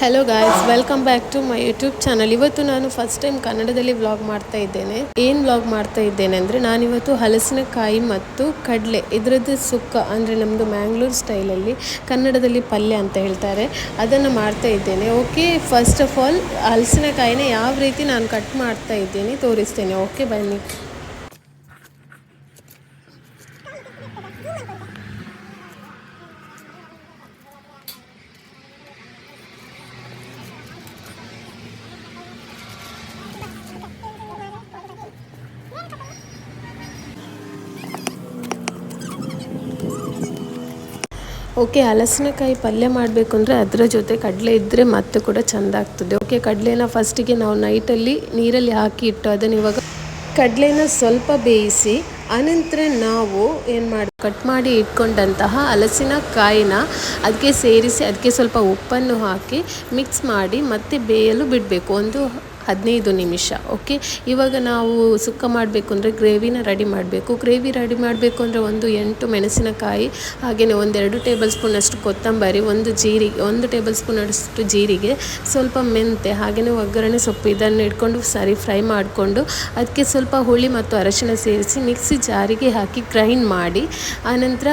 Hello guys welcome back to my YouTube channel ಇವತ್ತು ನಾನು first time ಕನ್ನಡದಲ್ಲಿ vlog ಮಾಡ್ತಾ ಇದ್ದೇನೆ. ಏನು ವ್ಲಾಗ್ ಮಾಡ್ತಾ ಇದ್ದೇನೆ ಅಂದರೆ ನಾನಿವತ್ತು ಹಲಸಿನಕಾಯಿ ಮತ್ತು ಕಡಲೆ, ಇದರದ್ದು ಸುಕ್ಕ ಅಂದರೆ ನಮ್ಮದು ಮ್ಯಾಂಗ್ಳೂರ್ ಸ್ಟೈಲಲ್ಲಿ ಕನ್ನಡದಲ್ಲಿ ಪಲ್ಯ ಅಂತ ಹೇಳ್ತಾರೆ. ಅದನ್ನು ಮಾಡ್ತಾ ಇದ್ದೇನೆ. ಓಕೆ ಫಸ್ಟ್ ಆಫ್ ಆಲ್ ಹಲಸಿನಕಾಯಿನ ಯಾವ ರೀತಿ ನಾನು ಕಟ್ ಮಾಡ್ತಾ ಇದ್ದೇನೆ ತೋರಿಸ್ತೇನೆ. ಓಕೆ ಬನ್ನಿ. ಓಕೆ, ಹಲಸಿನಕಾಯಿ ಪಲ್ಯ ಮಾಡಬೇಕು ಅಂದರೆ ಅದರ ಜೊತೆ ಕಡಲೆ ಇದ್ದರೆ ಮತ್ತೆ ಕೂಡ ಚೆಂದ ಆಗ್ತದೆ. ಓಕೆ, ಕಡಲೆನ ಫಸ್ಟಿಗೆ ನಾವು ನೈಟಲ್ಲಿ ನೀರಲ್ಲಿ ಹಾಕಿ ಇಟ್ಟು ಅದನ್ನು ಇವಾಗ ಕಡಲೆನ ಸ್ವಲ್ಪ ಬೇಯಿಸಿ, ಆನಂತರ ನಾವು ಏನು ಮಾಡಿ ಕಟ್ ಮಾಡಿ ಇಟ್ಕೊಂಡಂತಹ ಹಲಸಿನಕಾಯಿನ ಅದಕ್ಕೆ ಸೇರಿಸಿ ಅದಕ್ಕೆ ಸ್ವಲ್ಪ ಉಪ್ಪನ್ನು ಹಾಕಿ ಮಿಕ್ಸ್ ಮಾಡಿ ಮತ್ತೆ ಬೇಯಲು ಬಿಡಬೇಕು. ಒಂದು ಹದಿನೈದು ನಿಮಿಷ ಓಕೆ ಇವಾಗ ನಾವು ಸುಕ್ಕ ಮಾಡಬೇಕು ಅಂದರೆ ಗ್ರೇವಿನ ರೆಡಿ ಮಾಡಬೇಕು. ಗ್ರೇವಿ ರೆಡಿ ಮಾಡಬೇಕು ಅಂದರೆ ಒಂದು ಎಂಟು ಮೆಣಸಿನಕಾಯಿ ಹಾಗೆಯೇ ಒಂದೆರಡು ಟೇಬಲ್ ಸ್ಪೂನಷ್ಟು ಕೊತ್ತಂಬರಿ, ಒಂದು ಜೀರಿಗೆ, ಒಂದು ಟೇಬಲ್ ಸ್ಪೂನಷ್ಟು ಜೀರಿಗೆ, ಸ್ವಲ್ಪ ಮೆಂತೆ ಹಾಗೆಯೇ ಒಗ್ಗರಣೆ ಸೊಪ್ಪು ಇದನ್ನು ಇಟ್ಕೊಂಡು ಸರಿ ಫ್ರೈ ಮಾಡಿಕೊಂಡು ಅದಕ್ಕೆ ಸ್ವಲ್ಪ ಹುಳಿ ಮತ್ತು ಅರಶಿನ ಸೇರಿಸಿ ಮಿಕ್ಸಿ ಜಾರಿಗೆ ಹಾಕಿ ಗ್ರೈಂಡ್ ಮಾಡಿ, ಆನಂತರ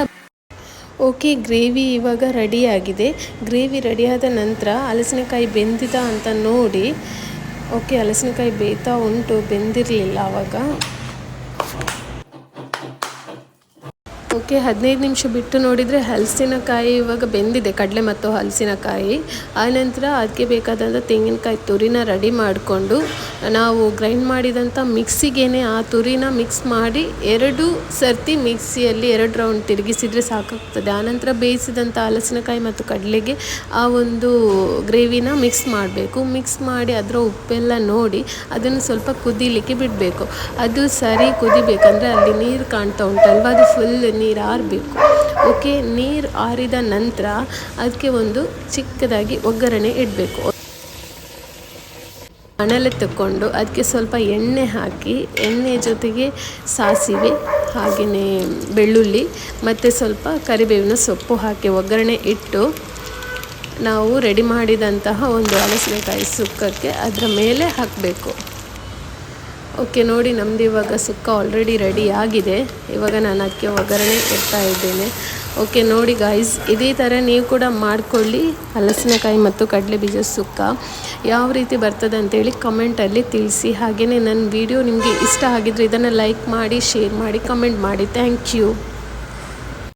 ಓಕೆ ಗ್ರೇವಿ ಇವಾಗ ರೆಡಿಯಾಗಿದೆ ಗ್ರೇವಿ ರೆಡಿಯಾದ ನಂತರ ಹಲಸಿನಕಾಯಿ ಬೆಂದಿದ ಅಂತ ನೋಡಿ ಓಕೆ ಹಲಸಿನಕಾಯಿ ಬೇಯ್ತಾ ಉಂಟು ಬೆಂದಿರಲಿಲ್ಲ ಆವಾಗ ಓಕೆ, ಹದಿನೈದು ನಿಮಿಷ ಬಿಟ್ಟು ನೋಡಿದರೆ ಹಲಸಿನಕಾಯಿ ಇವಾಗ ಬೆಂದಿದೆ, ಕಡಲೆ ಮತ್ತು ಹಲಸಿನಕಾಯಿ. ಆನಂತರ ಅದಕ್ಕೆ ಬೇಕಾದಂಥ ತೆಂಗಿನಕಾಯಿ ತುರಿನ ರೆಡಿ ಮಾಡಿಕೊಂಡು, ನಾವು ಗ್ರೈಂಡ್ ಮಾಡಿದಂಥ ಮಿಕ್ಸಿಗೇನೆ ಆ ತುರಿನ ಮಿಕ್ಸ್ ಮಾಡಿ ಎರಡು ಸರ್ತಿ ಮಿಕ್ಸಿಯಲ್ಲಿ ಎರಡು ರೌಂಡ್ ತಿರುಗಿಸಿದರೆ ಸಾಕಾಗ್ತದೆ. ಆನಂತರ ಬೇಯಿಸಿದಂಥ ಹಲಸಿನಕಾಯಿ ಮತ್ತು ಕಡಲೆಗೆ ಆ ಒಂದು ಗ್ರೇವಿನ ಮಿಕ್ಸ್ ಮಾಡಬೇಕು. ಮಿಕ್ಸ್ ಮಾಡಿ ಅದರ ಉಪ್ಪೆಲ್ಲ ನೋಡಿ ಅದನ್ನು ಸ್ವಲ್ಪ ಕುದಿಲಿಕ್ಕೆ ಬಿಡಬೇಕು. ಅದು ಸರಿ ಕುದಿಬೇಕಂದ್ರೆ ಅಲ್ಲಿ ನೀರು ಕಾಣ್ತಾ ಉಂಟಲ್ವ? ಅದು ಫುಲ್ ನೀರು ಆರಬೇಕು. ಓಕೆ, ನೀರು ಆರಿದ ನಂತರ ಅದಕ್ಕೆ ಒಂದು ಚಿಕ್ಕದಾಗಿ ಒಗ್ಗರಣೆ ಇಡಬೇಕು. ಅಣಲೆ ತಗೊಂಡು ಅದಕ್ಕೆ ಸ್ವಲ್ಪ ಎಣ್ಣೆ ಹಾಕಿ, ಎಣ್ಣೆ ಜೊತೆಗೆ ಸಾಸಿವೆ ಹಾಗೆಯೇ ಬೆಳ್ಳುಳ್ಳಿ ಮತ್ತು ಸ್ವಲ್ಪ ಕರಿಬೇವಿನ ಸೊಪ್ಪು ಹಾಕಿ ಒಗ್ಗರಣೆ ಇಟ್ಟು ನಾವು ರೆಡಿ ಮಾಡಿದಂತಹ ಒಂದು ಹಲಸಿನಕಾಯಿ ಸುಕ್ಕಕ್ಕೆ ಅದರ ಮೇಲೆ ಹಾಕಬೇಕು. ಓಕೆ, ನೋಡಿ ನಮ್ಮದು ಇವಾಗ ಸುಕ್ಕ ಆಲ್ರೆಡಿ ರೆಡಿ ಆಗಿದೆ. ಇವಾಗ ನಾನು ಅದಕ್ಕೆ ಒಗ್ಗರಣೆ ಇಡ್ತಾ ಇದ್ದೇನೆ. ಓಕೆ, ನೋಡಿ ಗಾಯ್ಸ್ ಇದೇ ಥರ ನೀವು ಕೂಡ ಮಾಡಿಕೊಳ್ಳಿ. ಹಲಸಿನಕಾಯಿ ಮತ್ತು ಕಡಲೆ ಬೀಜ ಸುಕ್ಕ ಯಾವ ರೀತಿ ಬರ್ತದೆ ಅಂತೇಳಿ ಕಮೆಂಟಲ್ಲಿ ತಿಳಿಸಿ. ಹಾಗೆಯೇ ನನ್ನ ವಿಡಿಯೋ ನಿಮಗೆ ಇಷ್ಟ ಆಗಿದ್ದರೆ ಇದನ್ನು ಲೈಕ್ ಮಾಡಿ ಶೇರ್ ಮಾಡಿ ಕಮೆಂಟ್ ಮಾಡಿ. Thank you